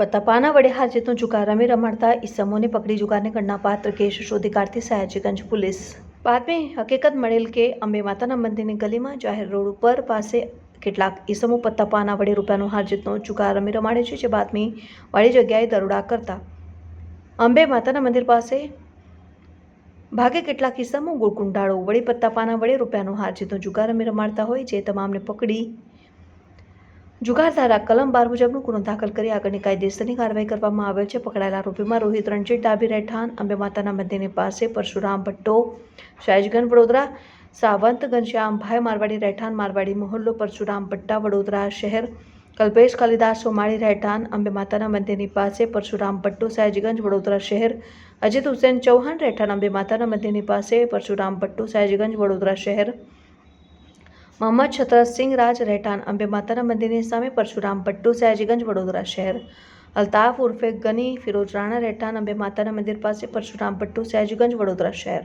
પત્તાપાના વડે હાર જીતનો જુગાર રમી રમાડતા ઈસમોને પકડી જુગારને કરના પાત્ર કેસ શોધી કાઢતી સયાજીગંજ પોલીસ. બાદમે હકીકત મળેલ કે અંબે માતાના મંદિરની ગલીમાં જાહેર રોડ ઉપર પાસે કેટલાક ઈસમો પત્તાપાના વડે રૂપિયાનો હાર જીતનો ચુકા રમી રમાડે છે, જે બાતમી વાળી જગ્યાએ દરોડા કરતા. અંબે માતાના મંદિર પાસે ભાગે કેટલાક કિસ્સામાં ગુળકુંડાળો વળી પત્તાપાના વડે રૂપિયાનો હાર જીતનો જુગાર રમી રમાડતા હોય, જે તમામને પકડી જુગાર ધારા કલમ બાર મુજબનો ગુનો દાખલ કરી આગળની કાયદેસરની કાર્યવાહી કરવામાં આવેલ છે. પકડાયેલા આરોપીમાં રોહિત રણજીત ડાબી રહેઠાણ, અંબે માતાના મંદિરની પાસે પરશુરામ ભટ્ટો શાહજગંજ વડોદરા, સાવંત ઘનશ્યામભાઈ મારવાડી રહેઠાણ, મારવાડી મોહલ્લો, પરશુરામ ભટ્ટા વડોદરા શહેર, કલ્પેશ કાલિદાસ સોમાળી રહેઠાણ, અંબે માતાના મંદિરની પાસે પરશુરામ ભટ્ટો, સયાજીગંજ વડોદરા શહેર, અજીત હુસેન ચૌહાણ રહેઠાણ, અંબે માતાના મંદિરની પાસે પરશુરામ ભટ્ટો, સયાજીગંજ વડોદરા શહેર મોહમ્મદ છત્રસિંહ રાજ રહેઠાણ અંબે માતાના મંદિરની સામે પરશુરામ ભટ્ટુ, સયાજીગંજ, વડોદરા શહેર. અલ્તાફ ઉર્ફે ગની ફિરોજ રાણા રહેઠાણ અંબે માતાના મંદિર પાસે પરશુરામ ભટ્ટુ, સયાજીગંજ, વડોદરા શહેર.